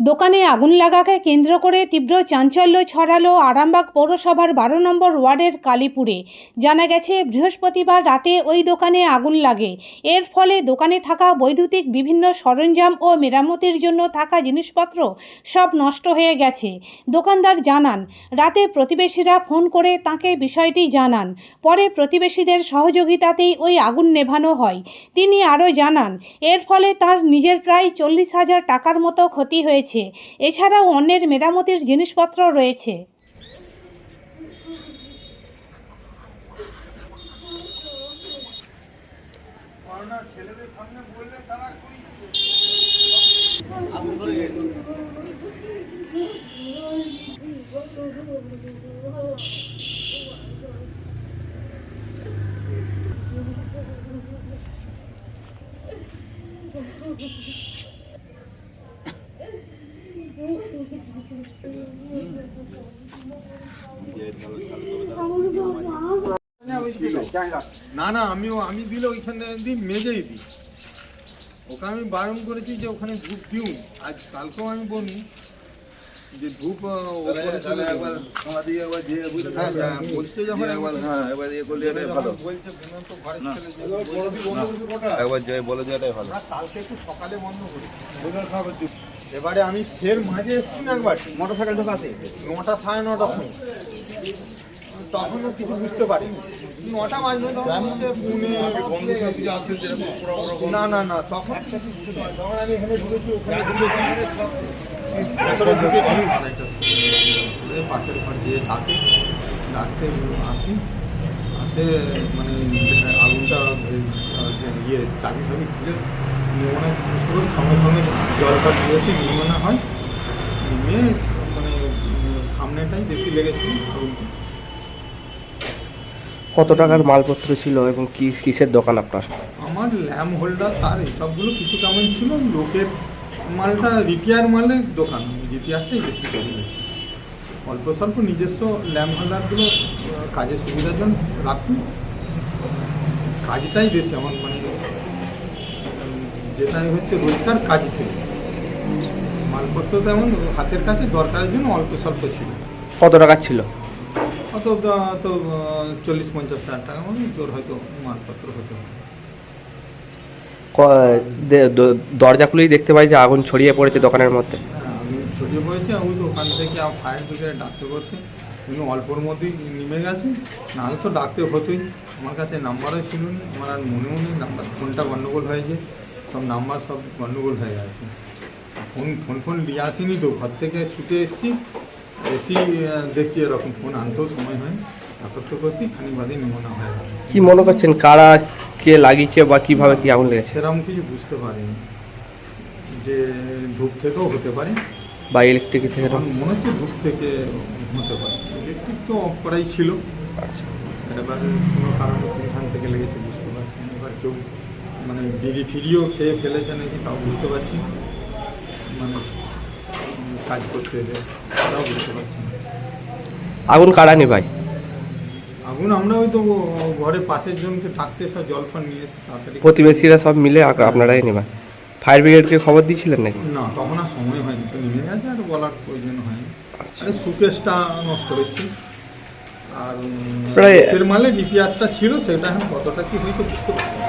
দোকানে আগুন লাগাকে কেন্দ্র করে তীব্র চাঞ্চল্য ছড়ালো আরামবাগ পৌরসভার বারো নম্বর ওয়ার্ডের কালীপুরে। জানা গেছে, বৃহস্পতিবার রাতে ওই দোকানে আগুন লাগে। এর ফলে দোকানে থাকা বৈদ্যুতিক বিভিন্ন সরঞ্জাম ও মেরামতির জন্য থাকা জিনিসপত্র সব নষ্ট হয়ে গেছে। দোকানদার জানান, রাতে প্রতিবেশীরা ফোন করে তাকে বিষয়টি জানান। পরে প্রতিবেশীদের সহযোগিতাতেই ওই আগুন নেভানো হয়। তিনি আরও জানান, এর ফলে তার নিজের প্রায় চল্লিশ হাজার টাকার মতো ক্ষতি হয়েছে। এছাড়াও অন্যের মেরামতির জিনিসপত্র রয়েছে। না না আমিও আমি দিলে ওইখানে দিই মেজেই দিই। ওকে আমি বারণ করেছি যে ওখানে ধূপ দিও আজ কালকেও আমি বলি যে ধূপ। হ্যাঁ, হ্যাঁ, বলছে যখন একবার যখন বলছে বিনয় তো ঘরের ছেলে যে একবার বলে দেওয়াটাই ভালো। কালকে একটু সকালে বন্ধ করি এবারে আমি ফের মাঝে এসছি না একবার মোটর সাইকেল ঢোকাতে। নটা সাড়ে নটার সময়। তখনও কিছু বুঝতে পারিনি। নটা তখন না না না তখন তখন আমি এখানে ঢুকেছি ওখানে পাশের ঘর দিয়ে ডাকে ডাকতে আসি। আসে মানে আগুনটা ইয়ে চাবি ফাবি খুলে নিমনে সঙ্গে সঙ্গে জলটা দিয়ে এসে নিমনে হয়। নিয়ে মানে সামনেটাই বেশি লেগেছিল কত টাকার মালপত্র ছিল এবং কি কিসের দোকান আপনার? আমার ল্যাম্প হোল্ডার তার এসবগুলো কিছু কেমন ছিল? লোকের মালটা রিপেয়ার মালের দোকান রিপেয়ারটাই বেশি করি অল্প স্বল্প নিজস্ব ল্যাম্প হোল্ডারগুলো কাজের সুবিধার জন্য রাখুন কাজটাই বেশি আমার মানে যেটাই হচ্ছে রোজকার কাজ থেকে। মালপত্র তেমন হাতের কাছে দরকারের জন্য অল্প স্বল্প ছিল। কত টাকা ছিল? অত তো চল্লিশ পঞ্চাশ হাজার টাকা মতো তোর হয়তো মালপত্র হতে। পারে ক- দরজা খুলেই দেখতে পাই যে আগুন ছড়িয়ে পড়েছে দোকানের মধ্যে। হ্যাঁ, ছড়িয়ে পড়েছি তো ওখান থেকে ফায়ার ব্রিগেড ডাকতে করতে কিন্তু অল্পর মধ্যেই নেমে গেছে নাহলে তো ডাকতে হতোই। আমার কাছে নাম্বারও ছিল না আমার আর মনেও নেই নাম্বার ফোনটা গণ্ডগোল হয়েছে। সব নাম্বার সব গণ্ডগোল হয়ে গেছে। ফোন ফোন ফোন নিয়ে আসিনি তো ঘর থেকে ছুটে এসেছি। এসি দেখছি এরকম ফোন আনতেও সময় হয় সতর্ক করতে খানিক বাদে নিমোনা হয়ে গেল। কি মনে করছেন কারা কে লাগিয়েছে বা কীভাবে কি আগুন লেগেছে? সেরকম কিছু বুঝতে পারিনি। যে ধূপ থেকেও হতে পারে। বা ইলেকট্রিক থেকে মনে হচ্ছে ধূপ থেকে হতে পারে। ইলেকট্রিক তো অফ করাই ছিল। আচ্ছা। এবার কোনো কারণে কোনখান থেকে লেগেছে বুঝতে পারছি এবার কেউ মানে বিড়ি ফিরিও খেয়ে ফেলেছে নাকি তাও বুঝতে পারছি মানে কাজ করতে তাও বুঝতে পারছি আগুন কারা ভাই আগুন আমরা ওই তো ঘরের পাশের জনকে থাকতে সব জল ফান নিয়ে এসে তাড়াতাড়ি প্রতিবেশীরা সব মিলে আপনারাই নেবেন ফায়ার ব্রিগেডকে খবর দিয়েছিলেন নাকি? না তখন আর সময় হয়নি তো নেমে গেছে আর বলার প্রয়োজন হয়নি। আচ্ছা। আরে সুকেশটা নষ্ট হয়েছে। আর প্রায়- এর মালে রিপেয়ারটা ছিল সেটা এখন কতটা কি হয়তো বুঝতে পারছি না।